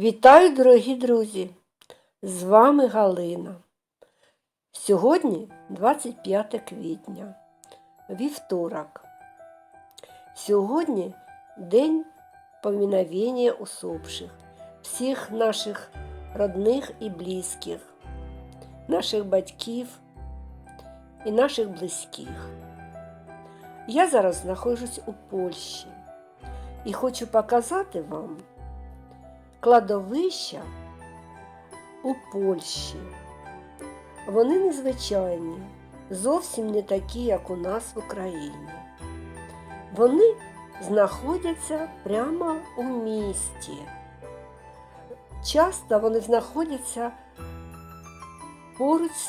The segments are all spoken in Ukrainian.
Вітаю, дорогі друзі! З вами Галина. Сьогодні 25 квітня, вівторок. Сьогодні день поміновення усопших, всіх наших родних і близьких, наших батьків і наших близьких. Я зараз знаходжусь у Польщі і хочу показати вам кладовища у Польщі. Вони незвичайні, зовсім не такі, як у нас в Україні. Вони знаходяться прямо у місті. Часто вони знаходяться поруч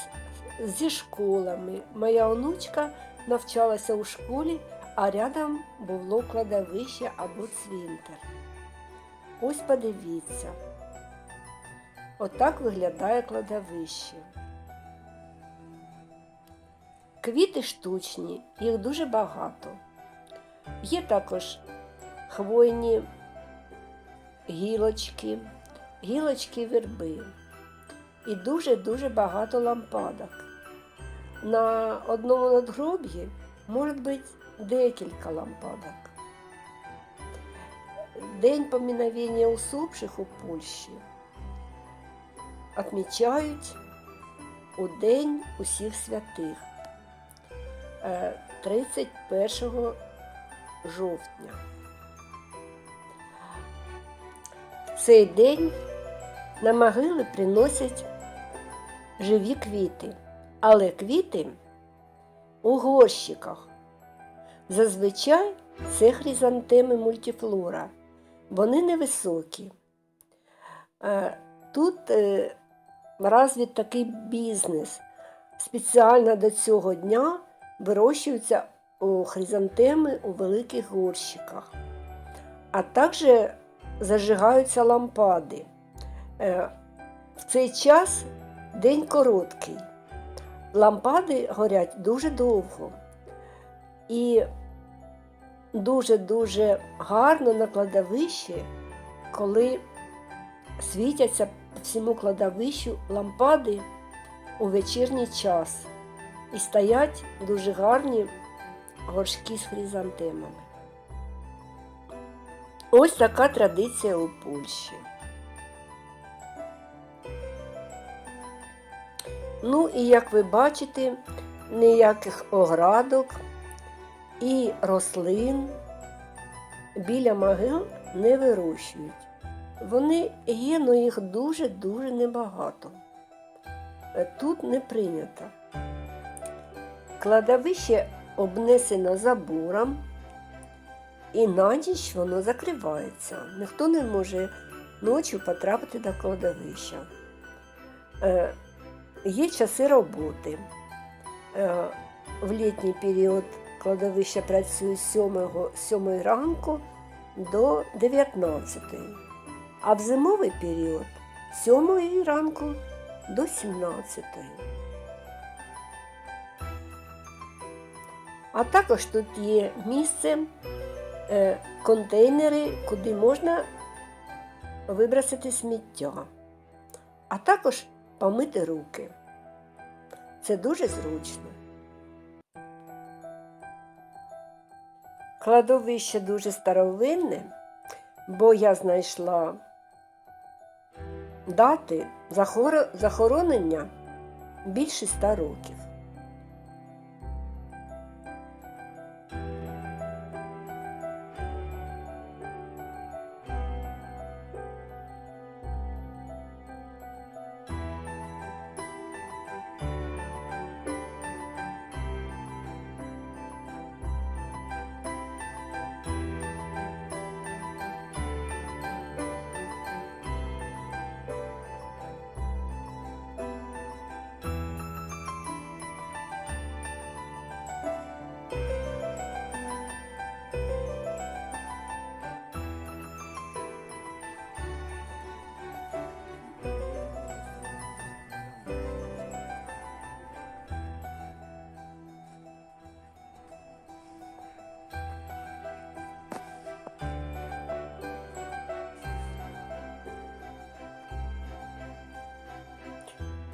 зі школами. Моя онучка навчалася у школі, а рядом було кладовище або цвинтар. Ось подивіться. Отак виглядає кладовище. Квіти штучні, їх дуже багато. Є також хвойні гілочки, гілочки верби і дуже-дуже багато лампадок. На одному надгроб'ї може бути декілька лампадок. День поміновення усопших у Польщі відмічають у День усіх святих е, 31 жовтня. В цей день на могили приносять живі квіти, але квіти у горщиках. Зазвичай це хризантеми мультифлора. Вони невисокі. Е, Тут е, такий бізнес. Спеціально до цього дня вирощуються хризантеми у великих горщиках, а також зажигаються лампади. Е, В цей час день короткий. Лампади горять дуже довго. І дуже-дуже гарно на кладовищі, коли світяться всьому кладовищу лампади у вечірній час і стоять дуже гарні горшки з хризантемами. Ось така традиція у Польщі. Ну і як ви бачите, ніяких оградок і рослин біля могил не вирощують. Вони є, але їх дуже-дуже небагато. Е, Тут не прийнято. Кладовище обнесено забором, і на ніч воно закривається. Ніхто не може ночі потрапити до кладовища. Е, Є часи роботи. Е, В літній період кладовище працює з 7, 7 ранку до 19, а в зимовий період з 7 ранку до 17. А також тут є місце, е, контейнери, куди можна вибросити сміття, а також помити руки. Це дуже зручно. Кладовище дуже старовинне, бо я знайшла дати захоронення більше ста років.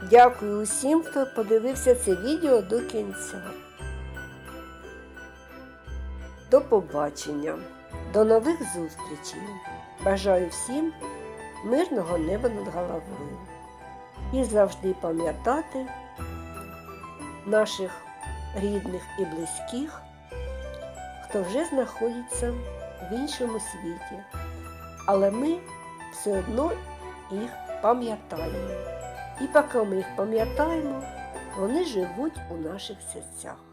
Дякую усім, хто подивився це відео до кінця. До побачення, до нових зустрічей. Бажаю всім мирного неба над головою. І завжди пам'ятати наших рідних і близьких, хто вже знаходиться в іншому світі. Але ми все одно їх пам'ятаємо. І поки ми їх пам'ятаємо, вони живуть у наших серцях.